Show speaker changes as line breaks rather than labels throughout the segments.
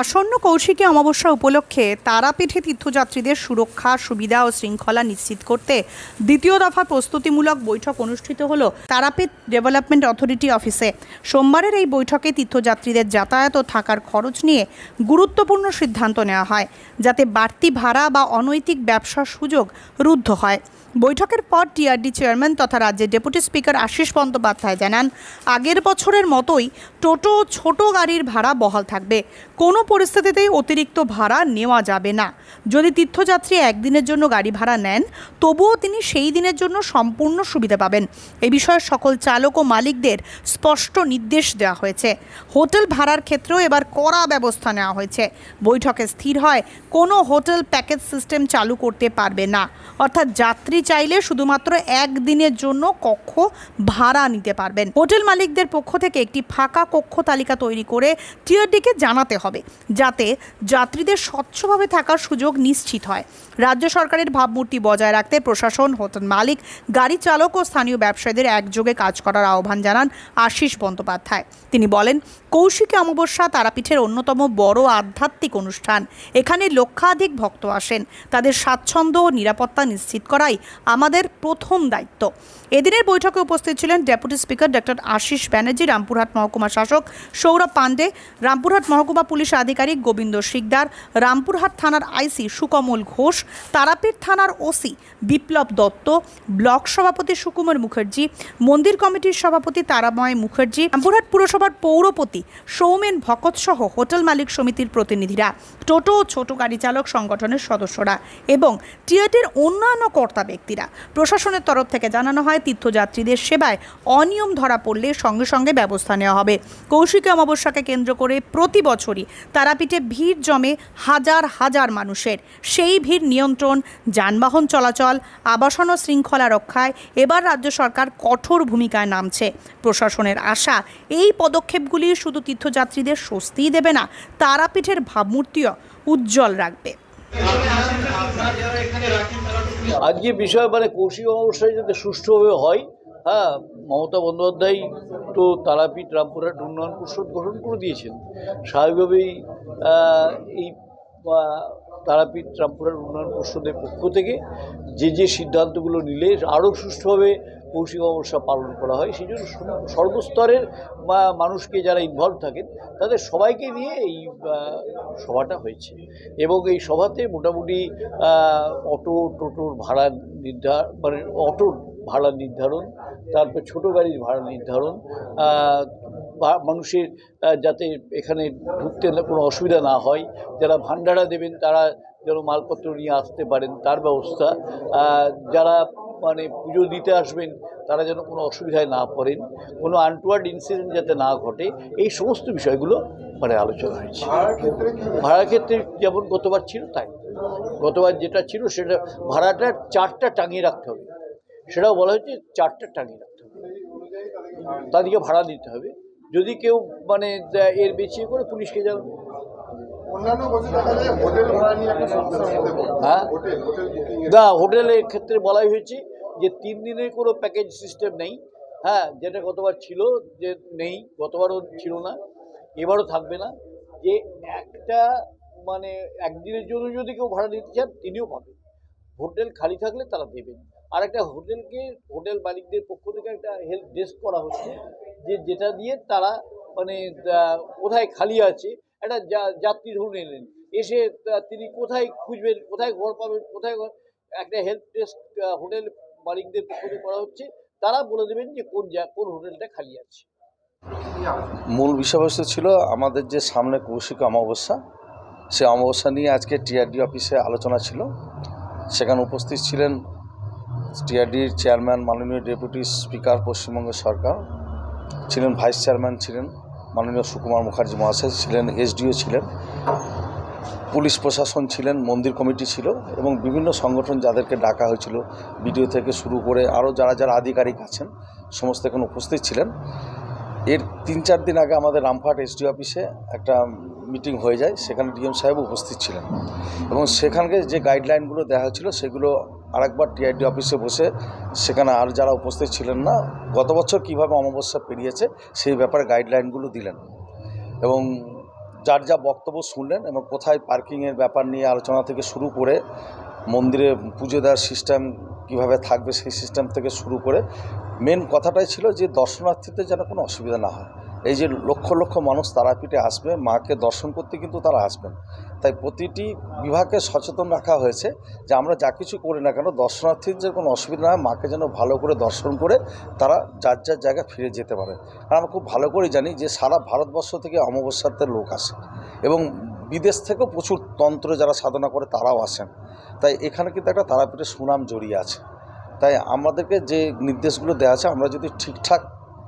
আসন্ন কৌশিকী অমাবস্যা উপলক্ষে তারাপীঠে তীর্থযাত্রীদের সুরক্ষা, সুবিধা ও শৃঙ্খলা নিশ্চিত করতে দ্বিতীয় দফা প্রস্তুতিমূলক বৈঠক অনুষ্ঠিত হল তারাপীঠ ডেভেলপমেন্ট অথরিটি অফিসে। সোমবারের এই বৈঠকে তীর্থযাত্রীদের যাতায়াত ও থাকার খরচ নিয়ে গুরুত্বপূর্ণ সিদ্ধান্ত নেওয়া হয়, যাতে বাড়তি ভাড়া বা অনৈতিক ব্যবসার সুযোগ রুদ্ধ হয়। বৈঠকের পর টিআরডি চেয়ারম্যান তথা রাজ্যের ডেপুটি স্পিকার আশিস বন্দ্যোপাধ্যায় জানান, আগের বছরের মতোই টোটো ছোট গাড়ির ভাড়া বহাল থাকবে। কোনো পরিস্থিতিতেই অতিরিক্ত ভাড়া নেওয়া যাবে না। যদি তীর্থযাত্রী একদিনের জন্য গাড়ি ভাড়া নেন, তবুও তিনি সেই দিনের জন্য সম্পূর্ণ সুবিধা পাবেন। এ বিষয়ে সকল চালক ও মালিকদের স্পষ্ট নির্দেশ দেওয়া হয়েছে। হোটেল ভাড়ার ক্ষেত্রেও এবার কড়া ব্যবস্থা নেওয়া হয়েছে। বৈঠকে স্থির হয়, কোনো হোটেল প্যাকেজ সিস্টেম চালু করতে পারবে না। অর্থাৎ যাত্রী চাইলে শুধুমাত্র একদিনের জন্য কক্ষ ভাড়া নিতে পারবেন। হোটেল মালিকদের পক্ষ থেকে একটি ফাঁকা কক্ষ তালিকা তৈরি করে টিআরডিকে জানাতে হবে। যাতে যাত্রীদের স্বচ্ছভাবে থাকার সুযোগ নিশ্চিত হয়। রাজ্য সরকারের ভাবমূর্তি বজায় রাখতে প্রশাসন, হোটেল মালিক, গাড়ি চালক ও স্থানীয় ব্যবসায়ীদের একযোগে কাজ করার আহ্বান জানান আশিস বন্দ্যোপাধ্যায়। তিনি বলেন, কৌশিকী অমাবস্যা তারাপীঠের অন্যতম বড় আধ্যাত্মিক অনুষ্ঠান। এখানে লক্ষাধিক ভক্ত আসেন। তাদের স্বাচ্ছন্দ্য ও নিরাপত্তা নিশ্চিত করাই আমাদের প্রথম দায়িত্ব। এদিনের বৈঠকে উপস্থিত ছিলেন deputy speaker doctor Ashis Banerjee, Rampurhat মহকুমা শাসক সৌরভ পাণ্ডে, রামপুরহাট মহকুমা পুলিশ আধিকারিক গোবিন্দ শিকদার, রামপুরহাট থানার আইসি সুকমল ঘোষ, তারাপীঠ থানার ওসি বিপ্লব দত্ত, ব্লক সভাপতি সুকুমার মুখার্জি, মন্দির কমিটির সভাপতি তারাময় মুখার্জি, রামপুরহাট পুরসভার পৌরপতি সৌমেন ভকত সহ হোটেল মালিক সমিতির প্রতিনিধিরা, টোটো ও ছোট গাড়ি চালক সংগঠনের সদস্যরা এবং টিয়েটের অন্যান্য কর্তা ব্যক্তিরা। প্রশাসনের তরফ থেকে জানানো হয়, তীর্থযাত্রীদের সেবায় অনিয়ম ধরা পড়লে সঙ্গে সঙ্গে ব্যবস্থা নেওয়া হবে। কৌশিকী অমাবস্যাকে কেন্দ্র করে প্রতি বছরই তারাপীঠে ভিড় জমে হাজার হাজার মানুষের। সেই ভিড় নিয়ন্ত্রণ, যানবাহন চলাচল, আবাসন ও শৃঙ্খলা রক্ষায় এবার রাজ্য সরকার কঠোর ভূমিকায় নামছে। প্রশাসনের আশা, এই পদক্ষেপগুলি শুধু তীর্থযাত্রীদের স্বস্তিই দেবে না, তারাপীঠের ভাবমূর্তিও উজ্জ্বল রাখবে।
আজকে বিষয় মানে কৌশিক অমাবস্যায় যাতে সুষ্ঠুভাবে হয় হ্যাঁ মমতা বন্দ্যোপাধ্যায় তো তারাপীঠ রামপুরহাট উন্নয়ন পরিষদ গঠন করে দিয়েছেন। স্বাভাবিকভাবেই এই তারাপীঠ রামপুরহাট উন্নয়ন পরিষদের পক্ষ থেকে যে যে সিদ্ধান্তগুলো নিলে আরও সুষ্ঠুভাবে কৌশিক অমাবস্যা পালন করা হয়, সেই জন্য সর্বস্তরের মানুষকে যারা ইনভলভ থাকেন, তাদের সবাইকে নিয়ে এই সভাটা হয়েছে। এবং এই সভাতে মোটামুটি অটো টোটোর ভাড়া নির্ধারণ মানে অটোর ভাড়া নির্ধারণ তারপর ছোটো গাড়ির ভাড়া নির্ধারণ মানুষের যাতে এখানে ঢুকতে না- কোনো অসুবিধা না হয়। যারা ভান্ডারা দেবেন তারা যেন মালপত্র নিয়ে আসতে পারেন তার ব্যবস্থা। যারা মানে পুজো দিতে আসবেন তারা যেন কোনো অসুবিধায় না পড়েন। কোনো আনটুয়ার্ড ইনসিডেন্ট যাতে না ঘটে এই সমস্ত বিষয়গুলো মানে আলোচনা হয়েছে। ভাড়ার ক্ষেত্রে যেমন গতবার ছিল তাই। গতবার যেটা ছিল সেটা ভাড়াটা চারটা টাঙিয়ে রাখতে হবে। সেটাও বলা হয়েছে চারটা টাঙিয়ে রাখতে হবে। তাদেরকে ভাড়া দিতে হবে। যদি কেউ মানে এর বেশি করে পুলিশকে
যাবে।
হ্যাঁ? না হোটেলের ক্ষেত্রে বলাই হয়েছে যে তিন দিনের কোনো প্যাকেজ সিস্টেম নেই। হ্যাঁ যেটা গতবার ছিল যে নেই গতবারও ছিল না এবারও থাকবে না। যে একটা মানে একদিনের জন্য যদি কেউ ভাড়া নিতে চান তিনিও পাবেন। হোটেল খালি থাকলে তারা দেবেন। আর একটা হোটেলকে, হোটেল মালিকদের পক্ষ থেকে একটা হেল্প ডেস্ক করা হচ্ছে, যে যেটা দিয়ে তারা মানে কোথায় খালি আছে, একটা যাত্রী ধরুন এলেন। এসে তিনি কোথায় খুঁজবেন, কোথায় ঘর পাবেন, কোথায় ঘর, একটা হেল্প ডেস্ক হোটেল মালিকদের পক্ষ থেকে করা হচ্ছে। তারা বলে দেবেন যে কোন যা, কোন হোটেলটা খালি আছে।
মূল বিষয়বস্তু ছিল আমাদের যে সামনে কৌশিক অমাবস্যা, সে অমাবস্যা নিয়ে আজকে টিআরডি অফিসে আলোচনা ছিল। সেখানে উপস্থিত ছিলেন টিআরডির চেয়ারম্যান, মাননীয় ডেপুটি স্পিকার, পশ্চিমবঙ্গ সরকার। ছিলেন ভাইস চেয়ারম্যান ছিলেন মাননীয় সুকুমার মুখার্জি মহাশয়, ছিলেন এসডিও ছিলেন। পুলিশ প্রশাসন ছিলেন, মন্দির কমিটি ছিল এবং বিভিন্ন সংগঠন যাদেরকে ডাকা হয়েছিল, বিডিও থেকে শুরু করে আরও যারা যারা আধিকারিক আছেন, সমস্ত এখন উপস্থিত ছিলেন। এর তিন চার দিন আগে আমাদের রামপুরহাট এসডি অফিসে একটা মিটিং হয়ে যায়, সেখানে ডিএম সাহেব উপস্থিত ছিলেন। এবং সেখানকে যে গাইডলাইনগুলো দেওয়া হয়েছিল, সেগুলো আরেকবার টিআইডি অফিসে বসে সেখানে আর যারা উপস্থিত ছিলেন না, গত বছর কীভাবে অমাবস্যা পেরিয়েছে সেই ব্যাপারে গাইডলাইনগুলো দিলেন এবং যার যা বক্তব্য শুনলেন এবং কোথায় পার্কিংয়ের ব্যাপার নিয়ে আলোচনা থেকে শুরু করে মন্দিরে পুজো দেওয়ার সিস্টেম কীভাবে থাকবে সেই সিস্টেম থেকে শুরু করে মেন কথাটাই ছিল যে দর্শনার্থীদের যেন কোনো অসুবিধা না হয়। এই যে লক্ষ লক্ষ মানুষ তারাপীঠে আসবে, মাকে দর্শন করতে কিন্তু তারা আসবেন। তাই প্রতিটি বিভাগকে সচেতন রাখা হয়েছে যে আমরা যা কিছু করি না কেন দর্শনার্থীর যে কোনো অসুবিধা না হয়, মাকে যেন ভালো করে দর্শন করে তারা যার যার জায়গায় ফিরে যেতে পারে। কারণ আমরা খুব ভালো করে জানি যে সারা ভারতবর্ষ থেকে অমাবস্যাতে লোক আসে এবং বিদেশ থেকেও প্রচুর তন্ত্র যারা সাধনা করে তারাও আসেন। তাই এখানে কিন্তু একটা তারাপীঠের সুনাম জড়িয়ে আছে। তাই আমাদেরকে যে নির্দেশগুলো দেওয়া আছে, আমরা যদি ঠিকঠাক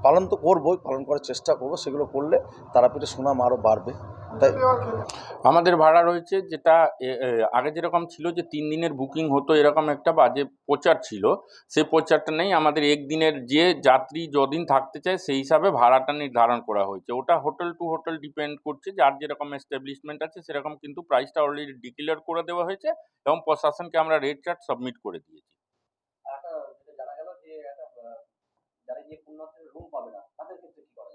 পালন তো করবোই, পালন করার চেষ্টা করব, সেগুলো করলে তারাপীঠের সুনাম আরও বাড়বে। তাই
আমাদের ভাড়া রয়েছে যেটা আগে যেরকম ছিল যে তিন দিনের বুকিং হতো, এরকম একটা বাজে প্রচার ছিল। সেই প্রচারটা নেই, আমাদের একদিনের যে যাত্রী যদিন থাকতে চায়, সেই হিসাবে ভাড়াটা নির্ধারণ করা হয়েছে। ওটা হোটেল টু হোটেল ডিপেন্ড করছে, যার যেরকম এস্টাবলিশমেন্ট আছে, সেরকম কিন্তু প্রাইসটা অলরেডি ডিক্লেয়ার করে দেওয়া হয়েছে, এবং প্রশাসনকে আমরা রেট চার্ট সাবমিট করে দিয়েছি
একটা যেটা জানা গেল যে একটা আহ, যারা গিয়ে পুণ্যার্থীরা রুম পাবে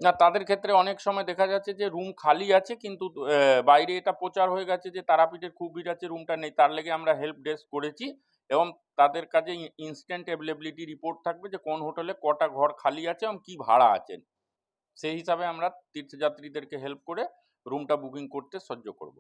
না, তাদের ক্ষেত্রে
অনেক সময় দেখা যাচ্ছে যে রুম খালি আছে, কিন্তু বাইরে এটা প্রচার হয়ে গেছে যে তারাপীঠের খুব ভিড় আছে রুমটা নেই, তার লেগে আমরা হেল্প ডেস্ক করেছি এবং তাদের কাছে ইনস্ট্যান্ট অ্যাভেলেবিলিটি রিপোর্ট থাকবে যে কোন হোটেলে কটা ঘর খালি আছে এবং কী ভাড়া আছেন সেই হিসাবে আমরা তীর্থযাত্রীদেরকে হেল্প করে রুমটা বুকিং করতে সহ্য করব।